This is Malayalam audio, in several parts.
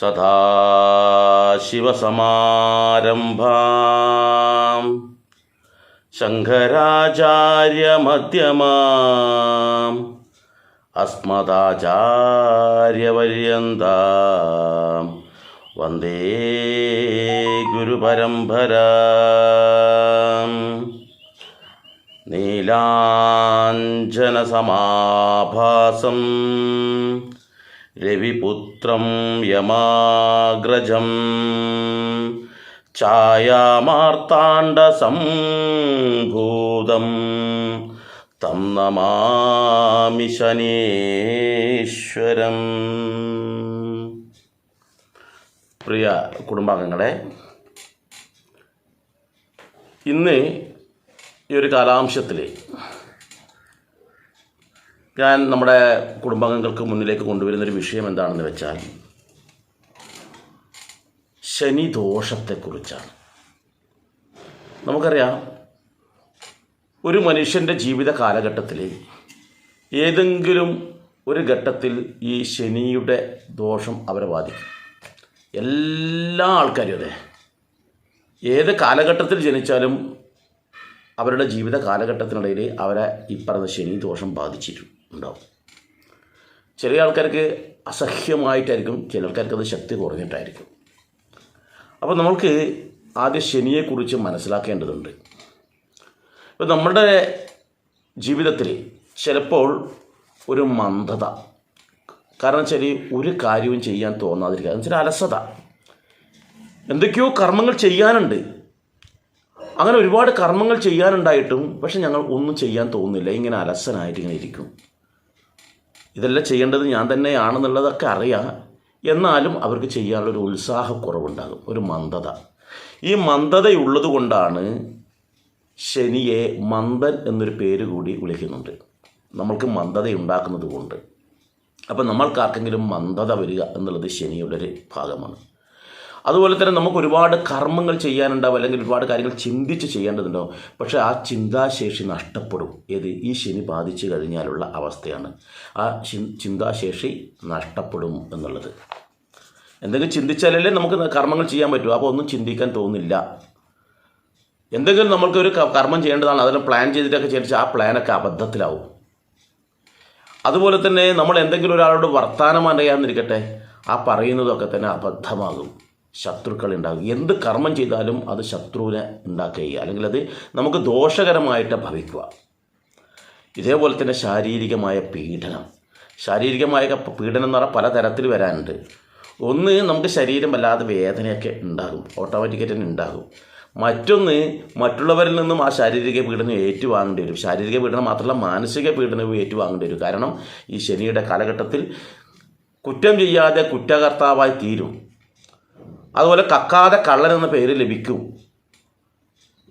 സദാശിവസമാരംഭാം ശങ്കരാചാര്യമധ്യമാം. അസ്മദാചാര്യപര്യന്താം. വന്ദേ ഗുരുപരംപര നീലാഞ്ജനസമാഭാസം. രവിപുത്രം യമാഗ്രജം. ഛായാമാർത്താണ്ഡസംഭൂതം. തം നമാമി ശനീശ്വരം. പ്രിയ കുടുംബാംഗങ്ങളെ ഇന്ന് ഈ ഒരു കാലാംശത്തിൽ ഞാൻ നമ്മുടെ കുടുംബാംഗങ്ങൾക്ക് മുന്നിലേക്ക് കൊണ്ടുവരുന്നൊരു വിഷയം എന്താണെന്ന് വെച്ചാൽ ശനിദോഷത്തെക്കുറിച്ചാണ് നമുക്കറിയാം ഒരു മനുഷ്യന്റെ ജീവിത കാലഘട്ടത്തിൽ ഏതെങ്കിലും ഒരു ഘട്ടത്തിൽ ഈ ശനിയുടെ ദോഷം അവരെ ബാധിക്കും. എല്ലാ ആൾക്കാരും അതെ. ഏത് കാലഘട്ടത്തിൽ ജനിച്ചാലും അവരുടെ ജീവിത കാലഘട്ടത്തിനിടയിൽ അവരെ ഈ പറഞ്ഞ ശനി ദോഷം ബാധിച്ചിട്ടുണ്ടാവും ചില ആൾക്കാർക്ക് അസഹ്യമായിട്ടായിരിക്കും ചില ആൾക്കാർക്ക് അത് ശക്തി കുറഞ്ഞിട്ടായിരിക്കും. അപ്പോൾ നമ്മൾക്ക് ആദ്യ ശനിയെക്കുറിച്ച് മനസ്സിലാക്കേണ്ടതുണ്ട്. ഇപ്പോൾ നമ്മുടെ ജീവിതത്തിൽ ചിലപ്പോൾ ഒരു മന്ദത കാരണം വെച്ചാൽ ഒരു കാര്യവും ചെയ്യാൻ തോന്നാതിരിക്കുക. എന്ന് വെച്ചാൽ അലസത. എന്തൊക്കെയോ കർമ്മങ്ങൾ ചെയ്യാനുണ്ട്. അങ്ങനെ ഒരുപാട് കർമ്മങ്ങൾ ചെയ്യാനുണ്ടായിട്ടും പക്ഷെ ഞങ്ങൾ ഒന്നും ചെയ്യാൻ തോന്നുന്നില്ല. ഇങ്ങനെ അലസനായിട്ട് ഇങ്ങനെ ഇരിക്കും. ഇതെല്ലാം ചെയ്യേണ്ടത് ഞാൻ തന്നെയാണെന്നുള്ളതൊക്കെ അറിയാം. എന്നാലും അവർക്ക് ചെയ്യാനുള്ളൊരു ഉത്സാഹക്കുറവുണ്ടാകും ഒരു മന്ദത. ഈ മന്ദതയുള്ളത് കൊണ്ടാണ് ശനിയെ മന്ദൻ എന്നൊരു പേര് കൂടി വിളിക്കുന്നുണ്ട്. നമ്മൾക്ക് മന്ദത ഉണ്ടാക്കുന്നത് കൊണ്ട് അപ്പം നമ്മൾക്കാർക്കെങ്കിലും മന്ദത വരിക എന്നുള്ളത് ശനിയുടെ ഒരു ഭാഗമാണ്. അതുപോലെ തന്നെ നമുക്ക് ഒരുപാട് കർമ്മങ്ങൾ ചെയ്യാനുണ്ടാവും അല്ലെങ്കിൽ ഒരുപാട് കാര്യങ്ങൾ ചിന്തിച്ച് ചെയ്യേണ്ടതുണ്ടാവും. പക്ഷേ ആ ചിന്താശേഷി നഷ്ടപ്പെടും. ഏത്? ഈ ശനി ബാധിച്ചു കഴിഞ്ഞാലുള്ള അവസ്ഥയാണ്. ആ ചിന്താശേഷി നഷ്ടപ്പെടും എന്നുള്ളത്. എന്തെങ്കിലും ചിന്തിച്ചാലല്ലേ നമുക്ക് കർമ്മങ്ങൾ ചെയ്യാൻ പറ്റൂ. അപ്പോൾ ഒന്നും ചിന്തിക്കാൻ തോന്നില്ല. എന്തെങ്കിലും നമ്മൾക്കൊരു കർമ്മം ചെയ്യേണ്ടതാണ് അതെല്ലാം പ്ലാൻ ചെയ്തിട്ടൊക്കെ ചെയ്യിച്ച് ആ പ്ലാനൊക്കെ അബദ്ധത്തിലാവും. അതുപോലെ തന്നെ നമ്മൾ എന്തെങ്കിലും ഒരാളോട് വർത്തമാനം അറിയാമെന്നിരിക്കട്ടെ ആ പറയുന്നതൊക്കെ തന്നെ അബദ്ധമാകും. ശത്രുക്കൾ ഉണ്ടാകും എന്ത് കർമ്മം ചെയ്താലും അത് ശത്രുവിനെ ഉണ്ടാക്കുക അല്ലെങ്കിൽ അത് നമുക്ക് ദോഷകരമായിട്ട് ഭവിക്കുക. ഇതേപോലെ തന്നെ ശാരീരികമായ പീഡനം. ശാരീരികമായ പീഡനം എന്ന് പറഞ്ഞാൽ പലതരത്തിൽ വരാനുണ്ട്. ഒന്ന് നമുക്ക് ശരീരം വല്ലാതെ വേദനയൊക്കെ ഉണ്ടാകും. ഓട്ടോമാറ്റിക്കായിട്ട് തന്നെ ഉണ്ടാകും. മറ്റൊന്ന് മറ്റുള്ളവരിൽ നിന്നും ആ ശാരീരിക പീഡനം ഏറ്റുവാങ്ങേണ്ടി വരും. ശാരീരിക പീഡനം മാത്രമല്ല മാനസിക പീഡനവും ഏറ്റുവാങ്ങേണ്ടി വരും. കാരണം ഈ ശനിയുടെ കാലഘട്ടത്തിൽ കുറ്റം ചെയ്യാതെ കുറ്റകർത്താവായി തീരും. അതുപോലെ കക്കാതെ കള്ളൻ എന്ന പേര് ലഭിക്കും.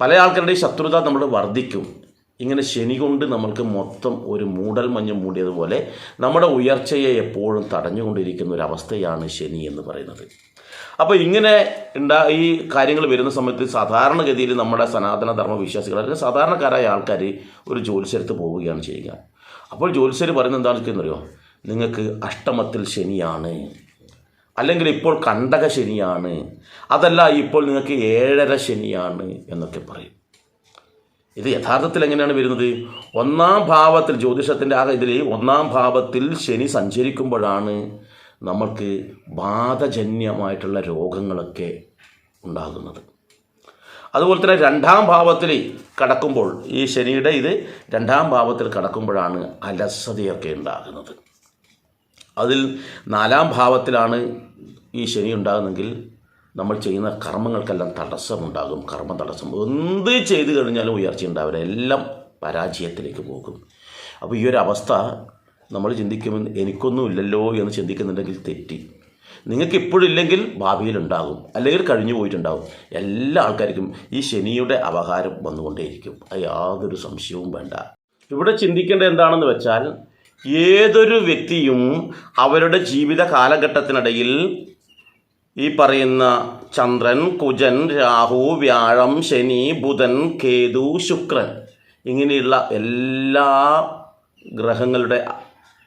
പല ആൾക്കാരുടെയും ശത്രുത നമ്മൾ വർദ്ധിക്കും. ഇങ്ങനെ ശനി കൊണ്ട് നമ്മൾക്ക് മൊത്തം ഒരു മൂടൽ മഞ്ഞ് മൂടിയതുപോലെ നമ്മുടെ ഉയർച്ചയെ എപ്പോഴും തടഞ്ഞുകൊണ്ടിരിക്കുന്ന ഒരു അവസ്ഥയാണ് ശനി എന്ന് പറയുന്നത്. അപ്പോൾ ഇങ്ങനെ ഉണ്ടാ ഈ കാര്യങ്ങൾ വരുന്ന സമയത്ത് സാധാരണഗതിയിൽ നമ്മുടെ സനാതന ധർമ്മ വിശ്വാസികൾ അല്ലെങ്കിൽ സാധാരണക്കാരായ ആൾക്കാർ ഒരു ജ്യോത്സ്യരത്ത് പോവുകയാണ് ചെയ്യുക. അപ്പോൾ ജ്യോത്സ്യർ പറയുന്നത് എന്താണെന്ന് അറിയോ നിങ്ങൾക്ക് അഷ്ടമത്തിൽ ശനിയാണ്. അല്ലെങ്കിൽ ഇപ്പോൾ കണ്ടക ശനിയാണ്. അതല്ല ഇപ്പോൾ നിങ്ങൾക്ക് ഏഴര ശനിയാണ് എന്നൊക്കെ പറയും. ഇത് യഥാർത്ഥത്തിൽ എങ്ങനെയാണ് വരുന്നത്? ഒന്നാം ഭാവത്തിൽ ജ്യോതിഷത്തിന്റെ ആ ഇതിൽ ഒന്നാം ഭാവത്തിൽ ശനി സഞ്ചരിക്കുമ്പോഴാണ് നമ്മൾക്ക് ബാധജന്യമായിട്ടുള്ള രോഗങ്ങളൊക്കെ ഉണ്ടാകുന്നത്. അതുപോലെ തന്നെ രണ്ടാം ഭാവത്തിൽ കടക്കുമ്പോൾ ഈ ശനിയുടെ ഇത് രണ്ടാം ഭാവത്തിൽ കടക്കുമ്പോഴാണ് അലസതയൊക്കെ ഉണ്ടാകുന്നത്. അതിൽ നാലാം ഭാവത്തിലാണ് ഈ ശനി ഉണ്ടാകുന്നെങ്കിൽ നമ്മൾ ചെയ്യുന്ന കർമ്മങ്ങൾക്കെല്ലാം തടസ്സമുണ്ടാകും കർമ്മ തടസ്സം. എന്ത് ചെയ്തു കഴിഞ്ഞാലും ഉയർച്ച ഉണ്ടാവില്ല. എല്ലാം പരാജയത്തിലേക്ക് പോകും. അപ്പോൾ ഈ ഒരു അവസ്ഥ നമ്മൾ ചിന്തിക്കുമെന്ന് എനിക്കൊന്നുമില്ലല്ലോ എന്ന് ചിന്തിക്കുന്നുണ്ടെങ്കിൽ തെറ്റി. നിങ്ങൾക്ക് ഇപ്പോഴും ഇല്ലെങ്കിൽ ഭാവിയിൽ ഉണ്ടാകും. അല്ലെങ്കിൽ കഴിഞ്ഞു പോയിട്ടുണ്ടാകും. എല്ലാ ആൾക്കാർക്കും ഈ ശനിയുടെ അപകാരം വന്നുകൊണ്ടേയിരിക്കും. അത് യാതൊരു സംശയവും വേണ്ട. ഇവിടെ ചിന്തിക്കേണ്ടത് എന്താണെന്ന് വെച്ചാൽ ഏതൊരു വ്യക്തിയും അവരുടെ ജീവിത കാലഘട്ടത്തിനിടയിൽ ഈ പറയുന്ന ചന്ദ്രൻ കുജൻ രാഹു വ്യാഴം ശനി ബുധൻ കേതു ശുക്രൻ ഇങ്ങനെയുള്ള എല്ലാ ഗ്രഹങ്ങളുടെ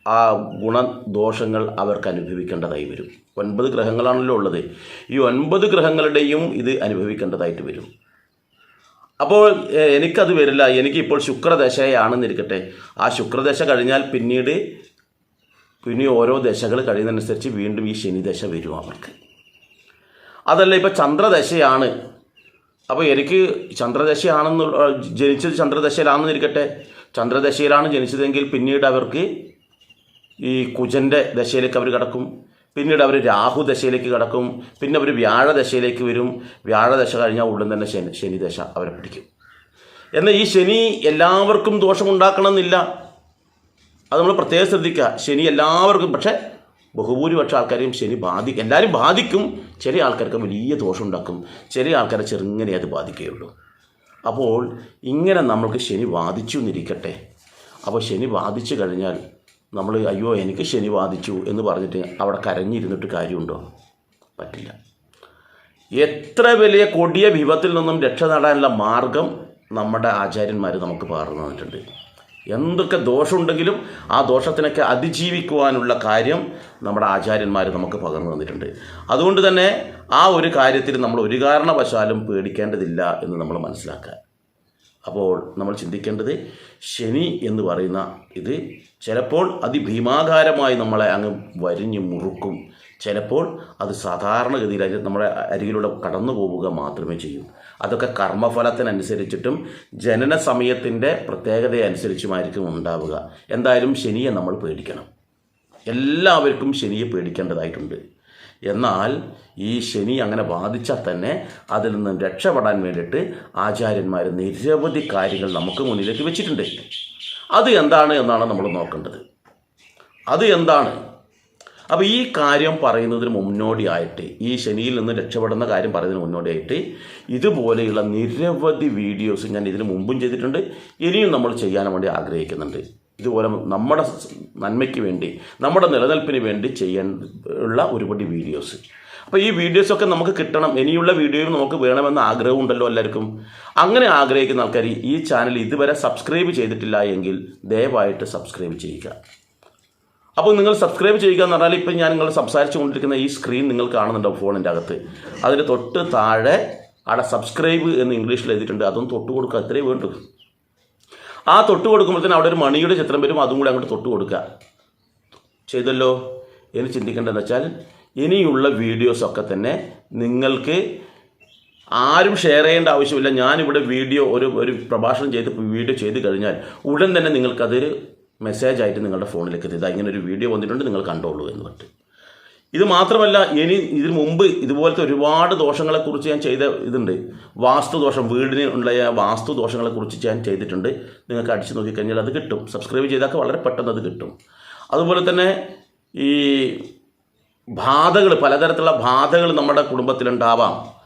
ആ ഗുണദോഷങ്ങൾ അവർക്ക് അനുഭവിക്കേണ്ടതായി വരും. ഒൻപത് ഗ്രഹങ്ങളാണല്ലോ ഉള്ളത്. ഈ ഒൻപത് ഗ്രഹങ്ങളുടെയും ഇത് അനുഭവിക്കേണ്ടതായിട്ട് വരും. അപ്പോൾ എനിക്കത് വരില്ല. എനിക്കിപ്പോൾ ശുക്രദശയാണെന്നിരിക്കട്ടെ. ആ ശുക്രദശ കഴിഞ്ഞാൽ പിന്നീട് പിന്നെ ഓരോ ദശകൾ കഴിയുന്നതനുസരിച്ച് വീണ്ടും ഈ ശനിദശ വരും അവർക്ക്. അതല്ല ഇപ്പോൾ ചന്ദ്രദശയാണ്. അപ്പോൾ എനിക്ക് ചന്ദ്രദശയാണെന്ന് ജനിച്ചത് ചന്ദ്രദശയിലാണെന്നിരിക്കട്ടെ. ചന്ദ്രദശയിലാണ് ജനിച്ചതെങ്കിൽ പിന്നീട് അവർക്ക് ഈ കുജന്റെ ദശയിലേക്ക് അവർ കടക്കും. പിന്നീട് അവർ രാഹു ദശയിലേക്ക് കടക്കും. പിന്നെ അവർ വ്യാഴദശയിലേക്ക് വരും. വ്യാഴദശ കഴിഞ്ഞാൽ ഉടൻ തന്നെ ശനി ശനിദശ അവരെ പിടിക്കും. എന്നാൽ ഈ ശനി എല്ലാവർക്കും ദോഷം ഉണ്ടാക്കണമെന്നില്ല അത് നമ്മൾ പ്രത്യേകം ശ്രദ്ധിക്കുക. ശനി എല്ലാവർക്കും പക്ഷേ ബഹുഭൂരിപക്ഷ ആൾക്കാരെയും ശനി ബാധിക്കും. എല്ലാവരും ബാധിക്കും. ചില ആൾക്കാർക്ക് വലിയ ദോഷം ഉണ്ടാക്കും ചില ആൾക്കാരെ ചെറുങ്ങനെ അത് ബാധിക്കുകയുള്ളൂ. അപ്പോൾ ഇങ്ങനെ നമ്മൾക്ക് ശനി ബാധിച്ചു എന്നിരിക്കട്ടെ. അപ്പോൾ ശനി ബാധിച്ചു കഴിഞ്ഞാൽ നമ്മൾ അയ്യോ എനിക്ക് ശനി ബാധിച്ചു എന്ന് പറഞ്ഞിട്ട് അവിടെ കരഞ്ഞിരുന്നിട്ട് കാര്യമുണ്ടോ? പറ്റില്ല. എത്ര വലിയ കൊടിയ വിപത്തിൽ നിന്നും രക്ഷ നേടാനുള്ള മാർഗം നമ്മുടെ ആചാര്യന്മാർ നമുക്ക് പകർന്നു തന്നിട്ടുണ്ട്. എന്തൊക്കെ ദോഷമുണ്ടെങ്കിലും ആ ദോഷത്തിനൊക്കെ അതിജീവിക്കുവാനുള്ള കാര്യം നമ്മുടെ ആചാര്യന്മാർ നമുക്ക് പകർന്നു തന്നിട്ടുണ്ട്. അതുകൊണ്ട് തന്നെ ആ ഒരു കാര്യത്തിൽ നമ്മൾ ഒരു കാരണവശാലും പേടിക്കേണ്ടതില്ല എന്ന് നമ്മൾ മനസ്സിലാക്കുക. അപ്പോൾ നമ്മൾ ചിന്തിക്കേണ്ടത് ശനി എന്ന് പറയുന്ന ഇത് ചിലപ്പോൾ അതിഭീമാകാരമായി നമ്മളെ അങ്ങ് വരിഞ്ഞ് മുറുക്കും. ചിലപ്പോൾ അത് സാധാരണഗതിയിൽ അതിൽ നമ്മുടെ അരികിലൂടെ കടന്നു പോവുക മാത്രമേ ചെയ്യൂ. അതൊക്കെ കർമ്മഫലത്തിനനുസരിച്ചിട്ടും ജനന സമയത്തിന്റെ പ്രത്യേകത അനുസരിച്ചുമായിരിക്കും ഉണ്ടാവുക. എന്തായാലും ശനിയെ നമ്മൾ പേടിക്കണം. എല്ലാവർക്കും ശനിയെ പേടിക്കേണ്ടതായിട്ടുണ്ട്. എന്നാൽ ഈ ശനി അങ്ങനെ ബാധിച്ചാൽ തന്നെ അതിൽ നിന്നും രക്ഷപ്പെടാൻ വേണ്ടിയിട്ട് ആചാര്യന്മാർ നിരവധി കാര്യങ്ങൾ നമുക്ക് മുന്നിലേക്ക് വെച്ചിട്ടുണ്ട്. അത് എന്താണ് എന്നാണ് നമ്മൾ നോക്കേണ്ടത്. അത് എന്താണ്? അപ്പോൾ ഈ കാര്യം പറയുന്നതിന് മുന്നോടിയായിട്ട് ഈ ശനിയിൽ നിന്ന് രക്ഷപ്പെടുന്ന കാര്യം പറയുന്നതിന് മുന്നോടിയായിട്ട് ഇതുപോലെയുള്ള നിരവധി വീഡിയോസ് ഞാൻ ഇതിന് മുമ്പും ചെയ്തിട്ടുണ്ട്. ഇനിയും നമ്മൾ ചെയ്യാൻ വേണ്ടി ആഗ്രഹിക്കുന്നുണ്ട്. ഇതുപോലെ നമ്മുടെ നന്മയ്ക്ക് വേണ്ടി നമ്മുടെ നിലനിൽപ്പിന് വേണ്ടി ചെയ്യാൻ ഉള്ള ഒരുപാട് വീഡിയോസ് അപ്പോൾ ഈ വീഡിയോസൊക്കെ നമുക്ക് കിട്ടണം. ഇനിയുള്ള വീഡിയോയും നമുക്ക് വേണമെന്ന ആഗ്രഹം ഉണ്ടല്ലോ എല്ലാവർക്കും. അങ്ങനെ ആഗ്രഹിക്കുന്ന ആൾക്കാർ ഈ ചാനൽ ഇതുവരെ സബ്സ്ക്രൈബ് ചെയ്തിട്ടില്ല എങ്കിൽ ദയവായിട്ട് സബ്സ്ക്രൈബ് ചെയ്യുക. അപ്പോൾ നിങ്ങൾ സബ്സ്ക്രൈബ് ചെയ്യുക എന്ന് പറഞ്ഞാൽ ഇപ്പം ഞാൻ നിങ്ങൾ സംസാരിച്ചു കൊണ്ടിരിക്കുന്ന ഈ സ്ക്രീൻ നിങ്ങൾ കാണുന്നുണ്ടോ ഫോണിന്റെ അകത്ത്? അതിന് തൊട്ട് താഴെ അവിടെ സബ്സ്ക്രൈബ് എന്ന് ഇംഗ്ലീഷിൽ എഴുതിയിട്ടുണ്ട്. അതൊന്ന് തൊട്ട് കൊടുക്കുക അത്രയേ വേണ്ടു ആ തൊട്ട് കൊടുക്കുമ്പോഴത്തേന് അവിടെ ഒരു മണിയുടെ ചിത്രം വരും അതും കൂടി അങ്ങോട്ട് തൊട്ട് കൊടുക്കുക. ചെയ്തല്ലോ? ഇനി ചിന്തിക്കേണ്ടതെന്ന് വെച്ചാൽ ഇനിയുള്ള വീഡിയോസൊക്കെ തന്നെ നിങ്ങൾക്ക് ആരും ഷെയർ ചെയ്യേണ്ട ആവശ്യമില്ല. ഞാനിവിടെ വീഡിയോ ഒരു ഒരു പ്രഭാഷണം ചെയ്ത് വീഡിയോ ചെയ്ത് കഴിഞ്ഞാൽ ഉടൻ തന്നെ നിങ്ങൾക്കതൊരു മെസ്സേജായിട്ട് നിങ്ങളുടെ ഫോണിലേക്ക് എത്തി ഇതാ ഇങ്ങനെ ഒരു വീഡിയോ വന്നിട്ടുണ്ട് നിങ്ങൾ കണ്ടോളൂ എന്ന് പറഞ്ഞിട്ട്. ഇത് മാത്രമല്ല ഇനി ഇതിനു മുമ്പ് ഇതുപോലത്തെ ഒരുപാട് ദോഷങ്ങളെക്കുറിച്ച് ഞാൻ ചെയ്ത ഇതുണ്ട്. വാസ്തുദോഷം വീടിന് ഉണ്ടായ വാസ്തുദോഷങ്ങളെക്കുറിച്ച് ഞാൻ ചെയ്തിട്ടുണ്ട്. നിങ്ങൾക്ക് അടിച്ചു നോക്കിക്കഴിഞ്ഞാൽ അത് കിട്ടും. സബ്സ്ക്രൈബ് ചെയ്താൽ വളരെ പെട്ടെന്ന് അത് കിട്ടും. അതുപോലെ തന്നെ ഈ ബാധകൾ പലതരത്തിലുള്ള ബാധകൾ നമ്മുടെ കുടുംബത്തിലുണ്ടാവാം.